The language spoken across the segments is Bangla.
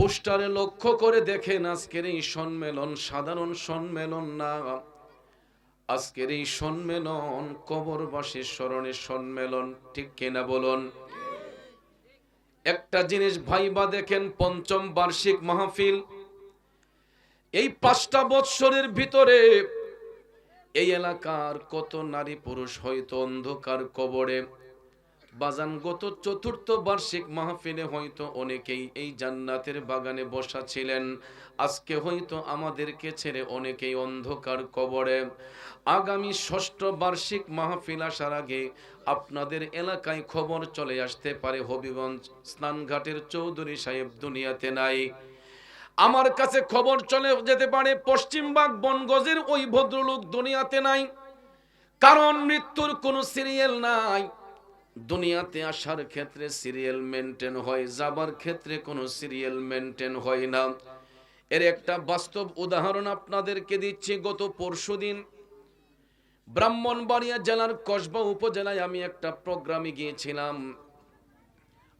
পোস্টারে লক্ষ্য করে দেখেন, আজকের এই সম্মেলন সাধারণ সম্মেলন না। আজকের এই সম্মেলন কবরবাসীর স্মরণের সম্মেলন, ঠিক কিনা বলুন? একটা জিনিস ভাইবা দেখেন, পঞ্চম বার্ষিক মাহফিল। এই পাঁচটা বৎসরের ভিতরে এই এলাকার কত নারী পুরুষ হয়তো অন্ধকার কবরে বাজানগত চতুর্থ বার্ষিক মাহফিলে হয়তো অনেকেই এই জান্নাতের বাগানে বসা ছিলেন। আজকে হয়তো আমাদেরকে ছেড়ে অনেকেই অন্ধকার কবরে। আগামী ষষ্ঠ বার্ষিক মাহফিল আসার আগে আপনাদের এলাকায় খবর চলে আসতে পারে হবিগঞ্জ স্নানঘাটের চৌধুরী সাহেব দুনিয়াতে নাই। আমার কাছে খবর চলে যেতে পারে পশ্চিমবাগ বনগজের ওই ভদ্রলোক দুনিয়াতে নাই। কারণ মৃত্যুর কোনো সিরিয়াল নাই। দুনিয়াতে আসার ক্ষেত্রে সিরিয়াল মেনটেন হয়, যাবার ক্ষেত্রে কোনো সিরিয়াল মেনটেন হয় না। এর একটা বাস্তব উদাহরণ আপনাদেরকে দিচ্ছি, গত পরশুদিন ব্রাহ্মণবাড়িয়া জেলার কসবা উপজেলায় আমি একটা প্রোগ্রামে গিয়েছিলাম।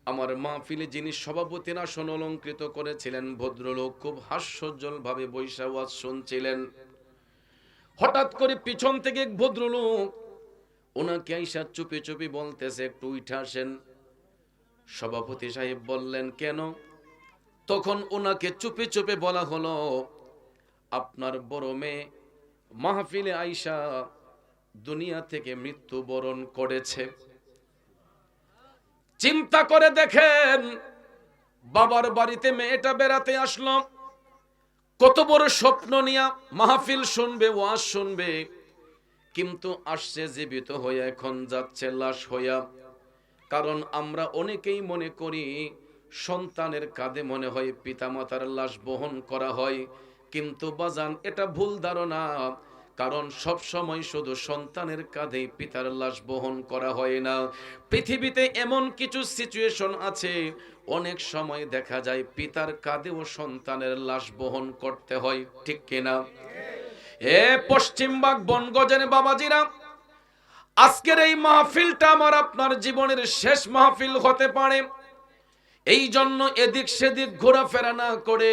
আমার মাহফিলে যিনি সভাপতির আসন অলঙ্কৃত করেছিলেন, ভদ্রলোক খুব হাস্যজ্জ্বল ভাবে বৈশাওয়াজ শুনছিলেন। হঠাৎ করে পিছন থেকে এক ভদ্রলোক ওনাকে আইসা চুপি চুপি বলতেছে, একটু উঠে আসেন। সভাপতি সাহেব বললেন, কেন? তখন ওনাকে চুপি চুপে বলা হলো, আপনার বড় মেয়ে মাহফিলে আইসা দুনিয়া থেকে মৃত্যুবরণ করেছে। চিন্তা করে দেখেন, বাবার বাড়িতে মেয়েটা বেড়াতে আসলো। কত বড় স্বপ্ন নিয়া মাহফিল শুনবে, ওয়াজ শুনবে। কিন্তু আসছে জীবিত হয়ে, এখন যাচ্ছে লাশ হইয়া। কারণ আমরা অনেকেই মনে করি, সন্তানের কাঁধে মনে হয় পিতামাতার লাশ বহন করা হয়। কিন্তু বাজান, এটা ভুল ধারণা। কারণ সব সময় শুধু সন্তানের কাঁধেই পিতার লাশ বহন করা হয় না। পৃথিবীতে এমন কিছু সিচুয়েশন আছে, অনেক সময় দেখা যায় পিতার কাঁধেও সন্তানের লাশ বহন করতে হয়, ঠিক কিনা? এ পশ্চিমবাগ বনগজের বাবাজিরা, আজকের এই মাহফিলটা আমার আপনার জীবনের শেষ মাহফিল হতে পারে। এই জন্য এদিক সেদিক ঘোরাফেরা না করে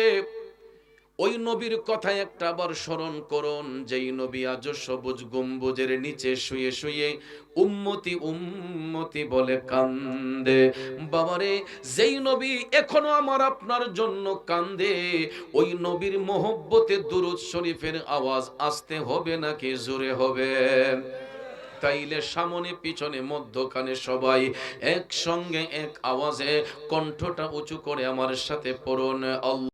ওই নবীর কথা একটা আবার স্মরণ করুন, যেই নবী আজ সবুজ গম্বুজের নিচে শুয়ে শুয়ে উম্মতি উম্মতি বলে কান্দে। বাবারে, যেই নবী এখনও আমার আপনার জন্য কান্দে, ওই নবীর মোহব্বতে দুরুদ শরীফের আওয়াজ আসতে হবে নাকি জোরে হবে? তাইলে সামনে পিছনে মধ্যখানে সবাই একসঙ্গে এক আওয়াজে কণ্ঠটা উঁচু করে আমার সাথে পড়ুন